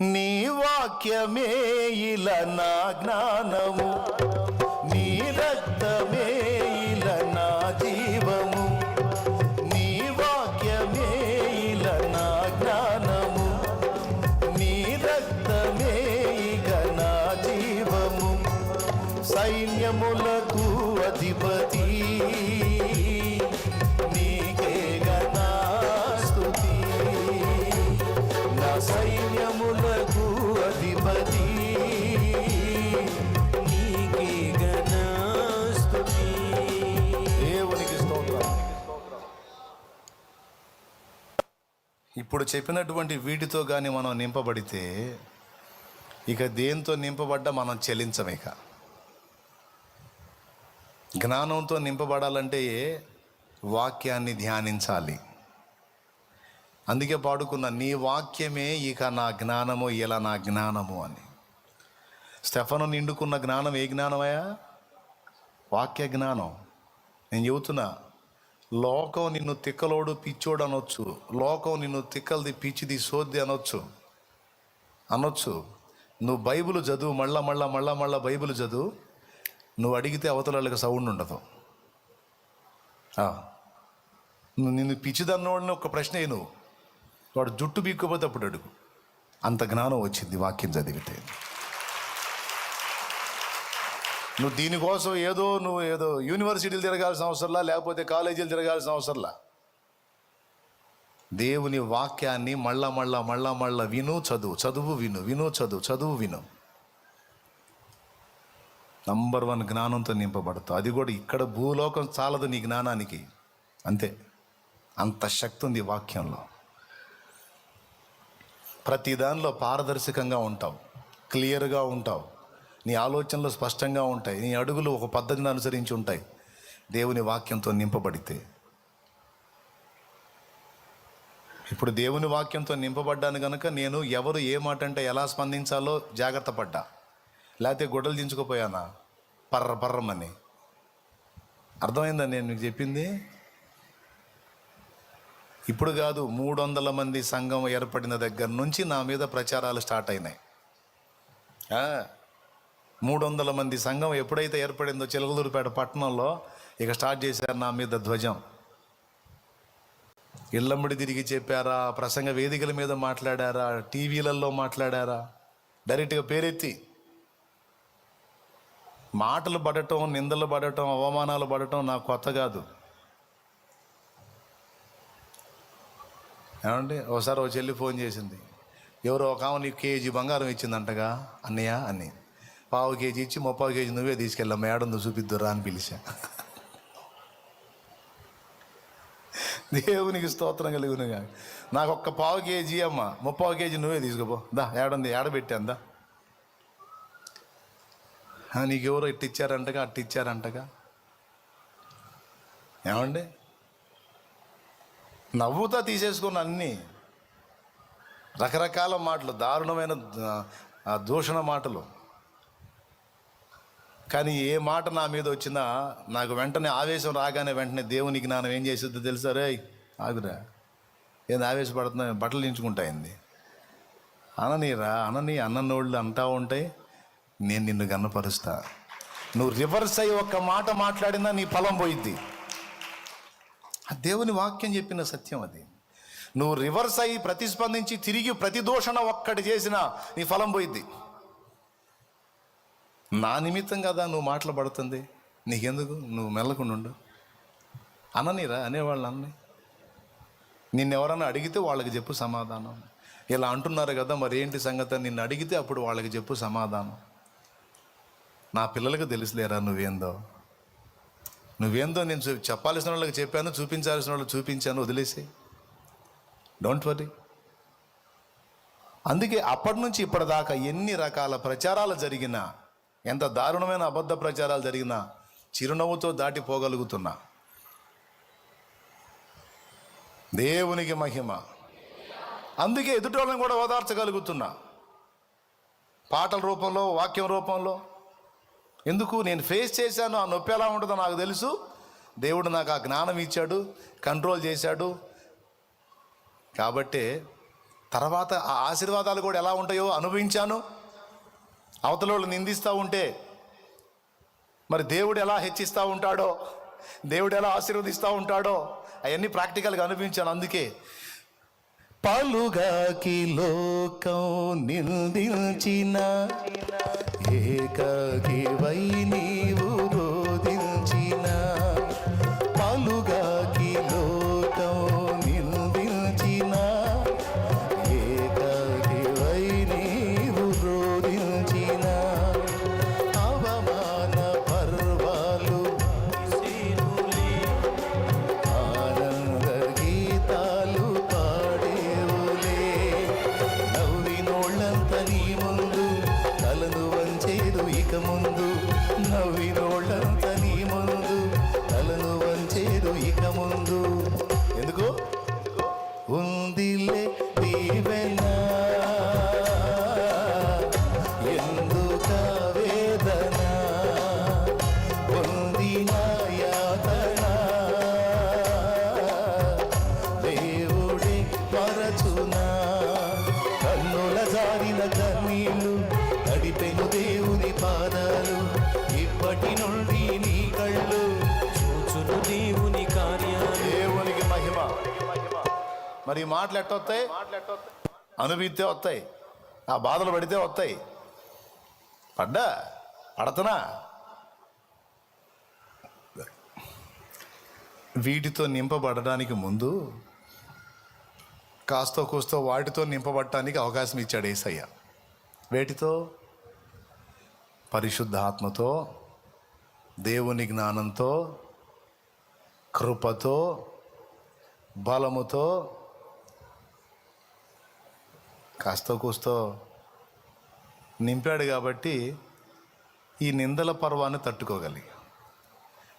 నీ వాక్యమే ఇల నా జ్ఞానము. నీ రక్తమే ఇల నా జీవము. నీ వాక్యమే ఇల నా జ్ఞానము. నీ రక్తమే ఇక నా జీవము. సైన్యములకు అధిపతి. ఇప్పుడు చెప్పినటువంటి వీటితో కానీ మనం నింపబడితే ఇక దేంతో నింపబడ్డా మనం చెలించం ఇక. జ్ఞానంతో నింపబడాలంటే వాక్యాన్ని ధ్యానించాలి. అందుకే పాడుకున్న నీ వాక్యమే ఇక నా జ్ఞానము ఇలా నా జ్ఞానము అని. స్టెఫను నిండుకున్న జ్ఞానం ఏ జ్ఞానమయ్యా? వాక్య జ్ఞానం. నేను చెబుతున్నా లోకం నిన్ను తిక్కలోడు పిచ్చోడు అనొచ్చు. లోకం నిన్ను తిక్కలది పిచ్చిది సోద్ది అనొచ్చు. అనొచ్చు. నువ్వు బైబిల్ చదువు మళ్ళా మళ్ళా మళ్ళా మళ్ళా బైబిల్ చదువు. నువ్వు అడిగితే అవతల సౌండ్ ఉండదు. నువ్వు నిన్ను పిచ్చిదన్నోడిని ఒక ప్రశ్న నువ్వు వాడు జుట్టు బీక్కపోతే అప్పుడు అడుగు. అంత జ్ఞానం వచ్చింది వాక్యం చదివితే. నువ్వు దీనికోసం ఏదో నువ్వు ఏదో యూనివర్సిటీలు తిరగాల్సిన అవసరంలా లేకపోతే కాలేజీలు తిరగాల్సిన అవసరంలా? దేవుని వాక్యాన్ని మళ్ళా మళ్ళా మళ్ళా మళ్ళా విను చదువు. చదువు విను విను చదువు. చదువు విను. నంబర్ వన్ జ్ఞానంతో నింపబడతావు. అది కూడా ఇక్కడ భూలోకం చాలదు నీ జ్ఞానానికి. అంతే. అంత శక్తి ఉంది వాక్యంలో. ప్రతి దానిలో పారదర్శకంగా ఉంటావు. క్లియర్గా ఉంటావు. నీ ఆలోచనలు స్పష్టంగా ఉంటాయి. నీ అడుగులు ఒక పద్ధతిని అనుసరించి ఉంటాయి. దేవుని వాక్యంతో నింపబడితే. ఇప్పుడు దేవుని వాక్యంతో నింపబడ్డాను కనుక నేను ఎవరు ఏ మాట అంటే ఎలా స్పందించాలో జాగ్రత్త పడ్డా. లేకపోతే గొడవలు దించుకుపోయానా? పర్ర పర్రమని. అర్థమైందా నేను మీకు చెప్పింది? ఇప్పుడు కాదు మూడు వందల మంది సంఘం ఏర్పడిన దగ్గర నుంచి నా మీద ప్రచారాలు స్టార్ట్ అయినాయి. మూడు వందల మంది సంఘం ఎప్పుడైతే ఏర్పడిందో చిలకలూరుపేట పట్టణంలో ఇక స్టార్ట్ చేశారు నా మీద ధ్వజం. ఇళ్ళమ్మడి తిరిగి చెప్పారా ప్రసంగ వేదికల మీద మాట్లాడారా టీవీలలో మాట్లాడారా? డైరెక్ట్గా పేరెత్తి. మాటలు పడటం నిందలు పడటం అవమానాలు పడటం నాకు కొత్త కాదు. ఏమండి? ఒకసారి ఓ చెల్లి ఫోన్ చేసింది. ఎవరో ఒక ఆమె నీకు కేజీ బంగారం ఇచ్చిందంటగా? అన్నయ్య? అని పావు కేజీ ఇచ్చి ముప్పావు కేజీ నువ్వే తీసుకెళ్ళా మేడం నువ్వు చూపిద్దురా అని పిలిచా. దేవునికి స్తోత్రం కలుగునుగా నాకు ఒక్క పావు కేజీ అమ్మ. ముప్పావు కేజీ నువ్వే తీసుకుపో. దా ఏడుంది. ఏడబెట్టాందా నీకెవరో ఇట్టు ఇచ్చారంటగా అట్టు ఇచ్చారంటగా. ఏమండి? నవ్వుతా తీసేసుకున్న అన్నీ రకరకాల మాటలు దారుణమైన దూషణ మాటలు. కానీ ఏ మాట నా మీద వచ్చినా నాకు వెంటనే ఆవేశం రాగానే వెంటనే దేవుని జ్ఞానం ఏం చేసిద్దో తెలుసారే ఆగురా. ఏంది ఆవేశపడుతున్నా? బట్టలు దించుకుంటాయింది అననీరా అనని అన్ననోళ్ళు అంటా ఉంటాయి నేను నిన్ను గన్నపరుస్తా. నువ్వు రివర్స్ అయ్యి ఒక్క మాట మాట్లాడినా నీ ఫలం పోయిద్ది. ఆ దేవుని వాక్యం చెప్పిన సత్యం అది. నువ్వు రివర్స్ అయ్యి ప్రతిస్పందించి తిరిగి ప్రతిదోషణ ఒక్కటి చేసినా నీ ఫలం పోయిద్ది. నా నిమిత్తం కదా నువ్వు మాట్లాడబడుతుంది నీకెందుకు? నువ్వు మెల్లకుండా ఉండు. అననీరా అనేవాళ్ళు అన్నీ నిన్నెవరన్నా అడిగితే వాళ్ళకి చెప్పు సమాధానం. ఇలా అంటున్నారు కదా మరి ఏంటి సంగతి? నిన్ను అడిగితే అప్పుడు వాళ్ళకి చెప్పు సమాధానం. నా పిల్లలకు తెలుసులేరా నువ్వేందో? నువ్వేందో నేను చూ- చెప్పాల్సిన వాళ్ళకి చెప్పాను చూపించాల్సిన వాళ్ళకి చూపించాను వదిలేసి డోంట్ వరీ అందుకే అప్పటి నుంచి ఇప్పటిదాకా ఎన్ని రకాల ప్రచారాలు జరిగినా ఎంత దారుణమైన అబద్ధ ప్రచారాలు జరిగినా చిరునవ్వుతో దాటిపోగలుగుతున్నా దేవునికి మహిమ. అందుకే ఎదుటోళ్ళని కూడా ఓదార్చగలుగుతున్నా. పాటల రూపంలో వాక్యం రూపంలో. ఎందుకు? నేను ఫేస్ చేశాను ఆ నొప్పి ఎలా ఉంటుందో నాకు తెలుసు. దేవుడు నాకు ఆ జ్ఞానం ఇచ్చాడు కంట్రోల్ చేశాడు. కాబట్టే తర్వాత ఆ ఆశీర్వాదాలు కూడా ఎలా ఉంటాయో అనుభవించాను. అవతల వాళ్ళు నిందిస్తూ ఉంటే మరి దేవుడు ఎలా హెచ్చిస్తూ ఉంటాడో దేవుడు ఎలా ఆశీర్వదిస్తూ ఉంటాడో అవన్నీ ప్రాక్టికల్గా అనిపించాను అందుకే. పలుగాకి లోకం నిందించిన ఏకాకి వై నీవు జారిన కన్నీళ్ళు తడిపెను దేవుని పాదాలు. ఇప్పటి నుండి నీ కళ్ళు చూచును దేవుని కార్యాలు. దేవునికి మహిమ. మరి మాటలు ఎట్టొస్తాయి అనుభవితే వస్తాయి. ఆ బాధలు పడితే వస్తాయి. పడ్డా? పడతనా? వీటితో నింపబడడానికి ముందు కాస్తో కూస్తో వాటితో నింపబడటానికి అవకాశం ఇచ్చాడు ఏసయ్య. వేటితో? పరిశుద్ధాత్మతో దేవుని జ్ఞానంతో కృపతో బలముతో కాస్తో కూస్తో నింపాడు కాబట్టి ఈ నిందల పర్వాన్ని తట్టుకోగలిగా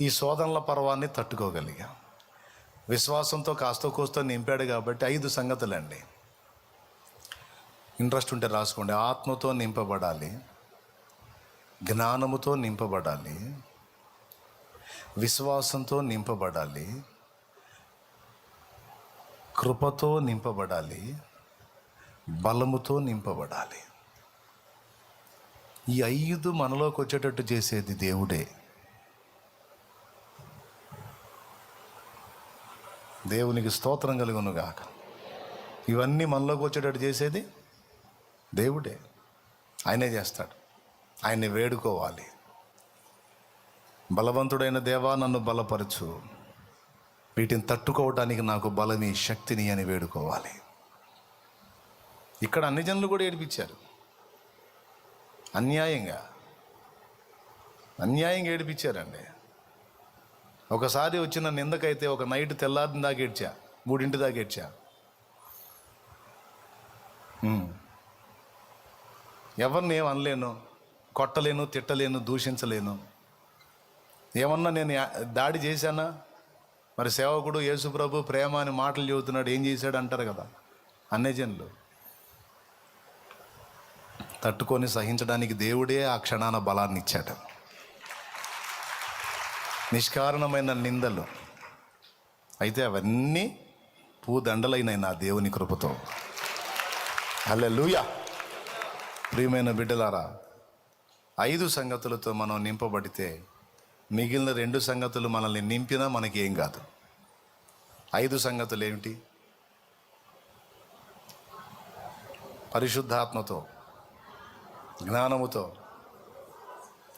ఈ శోధనల పర్వాన్ని తట్టుకోగలిగా. విశ్వాసంతో కాస్తో కోస్తో నింపాడు కాబట్టి ఐదు సంగతులండి. ఇంట్రెస్ట్ ఉంటే రాసుకోండి. ఆత్మతో నింపబడాలి. జ్ఞానముతో నింపబడాలి. విశ్వాసంతో నింపబడాలి. కృపతో నింపబడాలి. బలముతో నింపబడాలి. ఈ ఐదు మనలోకి వచ్చేటట్టు చేసేది దేవుడే. దేవునికి స్తోత్రం కలుగును గాక ఇవన్నీ మనలోకి వచ్చేటట్టు చేసేది దేవుడే. ఆయనే చేస్తాడు. ఆయన్ని వేడుకోవాలి. బలవంతుడైన దేవా నన్ను బలపరచు. వీటిని తట్టుకోవటానికి నాకు బలమి శక్తిని అని వేడుకోవాలి. ఇక్కడ అన్ని జనులు కూడా ఏడిపించారు. అన్యాయంగా. అన్యాయంగా ఏడిపించారండి. ఒకసారి వచ్చిన నిందకైతే ఒక నైట్ తెల్లారిని దాకా ఏడ్చా మూడింటి దాకా ఏడ్చా. ఎవరిని ఏం అనలేను కొట్టలేను తిట్టలేను దూషించలేను. ఏమన్నా నేను దాడి చేశానా? మరి సేవకుడు యేసుప్రభు ప్రేమ అని మాటలు చెబుతున్నాడు ఏం చేశాడు అంటారు కదా అన్నే జనులు తట్టుకొని సహించడానికి దేవుడే ఆ క్షణాన బలాన్ని ఇచ్చాడు నిష్కారణమైన నిందలు. అయితే అవన్నీ పూదండలైన నా దేవుని కృపతో. హలే ప్రియమైన బిడ్డలారా ఐదు సంగతులతో మనం నింపబడితే మిగిలిన రెండు సంగతులు మనల్ని నింపినా మనకి ఏం కాదు. ఐదు సంగతులు ఏమిటి పరిశుద్ధాత్మతో జ్ఞానముతో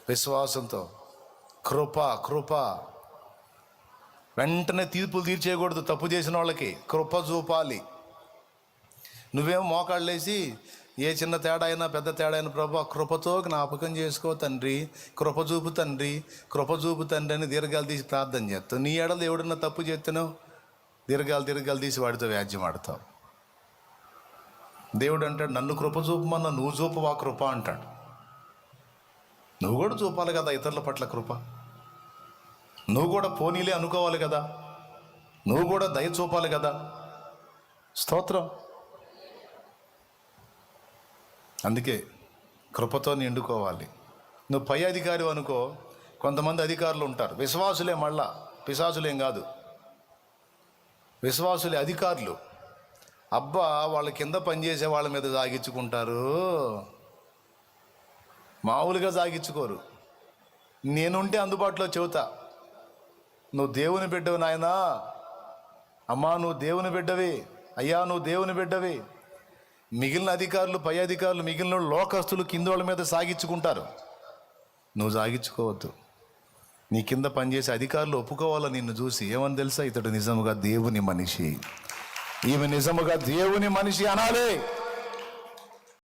విశ్వాసంతో కృప కృప. వెంటనే తీర్పులు తీర్చేయకూడదు. తప్పు చేసిన వాళ్ళకి కృప చూపాలి. నువ్వేం మోకాళ్ళేసి ఏ చిన్న తేడా అయినా పెద్ద తేడా అయినా ప్రభు కృపతో జ్ఞాపకం చేసుకో తండ్రి. కృప చూపు తండ్రి. కృప చూపు తండ్రి అని దీర్ఘాలు తీసి ప్రార్థన చేస్తావు. నీ ఎడలు ఎవడన్నా తప్పు చేస్తున్నావు దీర్ఘాలు దీర్ఘాలు తీసి వాడితో వ్యాజ్యం ఆడతావు. దేవుడు అంటాడు నన్ను కృప చూపమన్నా నువ్వు చూపు ఆ కృప అంటాడు. నువ్వు కూడా చూపాలి కదా ఇతరుల పట్ల కృప. నువ్వు కూడా పోనీలే అనుకోవాలి కదా. నువ్వు కూడా దయ చూపాలి కదా. స్తోత్రం. అందుకే కృపతో నిండుకోవాలి. నువ్వు పై అధికారి అనుకో కొంతమంది అధికారులు ఉంటారు. విశ్వాసులే మళ్ళా పిశాసులేం కాదు. విశ్వాసులే అధికారులు. అబ్బా వాళ్ళ కింద పనిచేసే వాళ్ళ మీద సాగించుకుంటారు మామూలుగా సాగించుకోరు. నేనుంటే అందుబాటులో చెబుతా. నువ్వు దేవుని బిడ్డవు నాయనా. అమ్మా నువ్వు దేవుని బిడ్డవి. అయ్యా నువ్వు దేవుని బిడ్డవి. మిగిలిన అధికారులు పై అధికారులు మిగిలిన లోకస్తులు కింద వాళ్ళ మీద సాగించుకుంటారు. నువ్వు సాగించుకోవద్దు. నీ కింద పనిచేసే అధికారులు ఒప్పుకోవాలా నిన్ను చూసి? ఏమని తెలుసా? ఇతడు నిజముగా దేవుని మనిషి. ఈమె నిజముగా దేవుని మనిషి అనాలే.